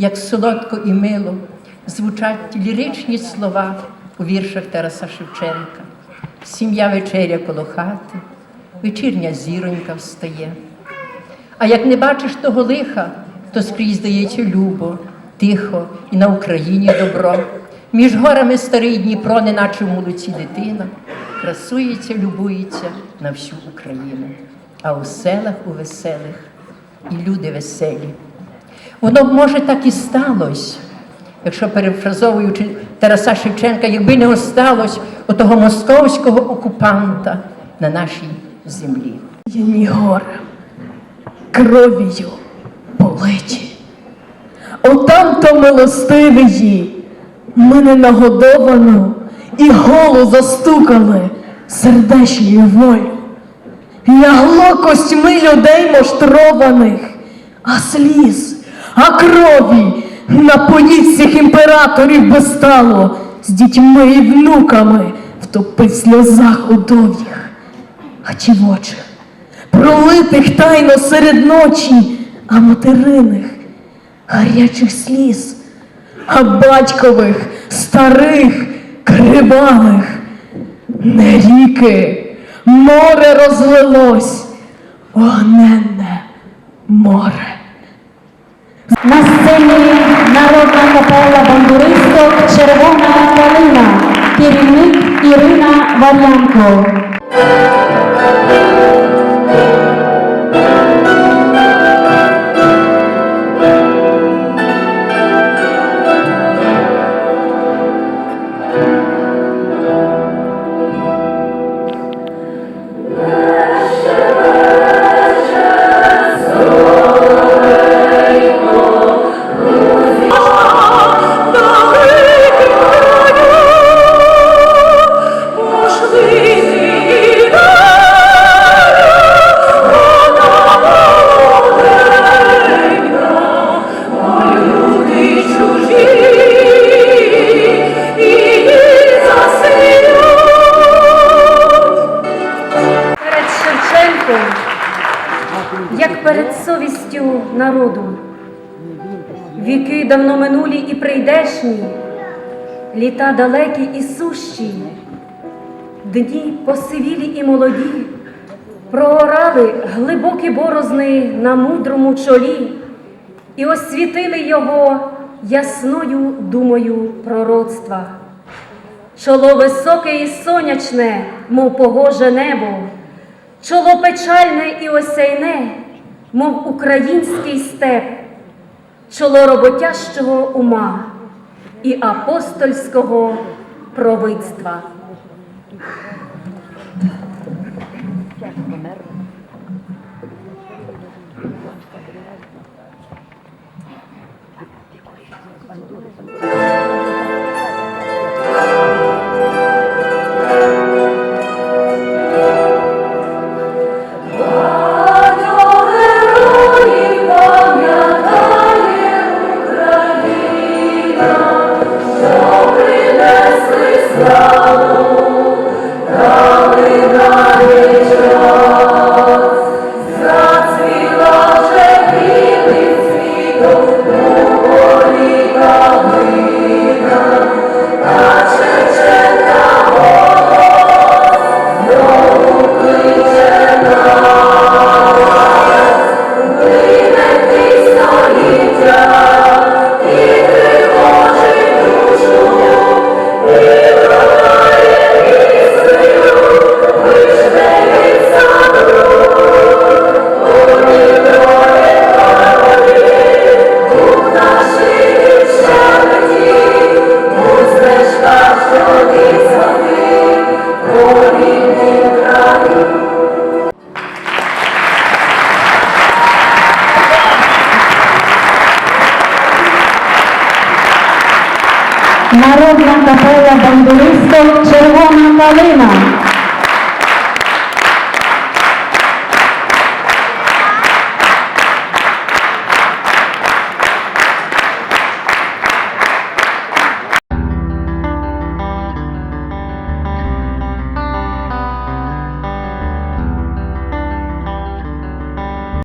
як солодко і мило звучать ліричні слова у віршах Тараса Шевченка. Сім'я вечеря коло хати, вечірня зіронька встає. А як не бачиш того лиха, то скрізь здається любо, тихо і на Україні добро. Між горами старий Дніпро, неначе в молоці дитина, красується, любується на всю Україну. А у селах у веселих і люди веселі. Воно б може так і сталося, якщо перефразовуючи Тараса Шевченка, якби не осталось отого московського окупанта на нашій землі. Яні гори, кров'ю политі. Отам то милостивії, мене нагодовану і голу застукали сердечною волю. Лягло костьми людей моштрованих, а сліз, а крові на поїзд цих імператорів би стало. З дітьми і внуками втопить в сльозах удов'їх хачівочих, пролитих тайно серед ночі, а материних гарячих сліз, а батькових, старих, кривавих, не ріки, море розлилось, огненне море. На сцені народна капела бандуристок Червона калина. Керівник Ірина Вар'янко. Народу. Віки давно минулі і прийдешні, літа далекі і сущі, дні посивілі і молоді, прогорали глибокі борозни на мудрому чолі. І освітили його ясною думою пророцтва. Чоло високе і сонячне, мов погоже небо, чоло печальне і осяйне, мов український степ, чоло роботящого ума і апостольського провидства. Народна капела бандуристок Червона калина.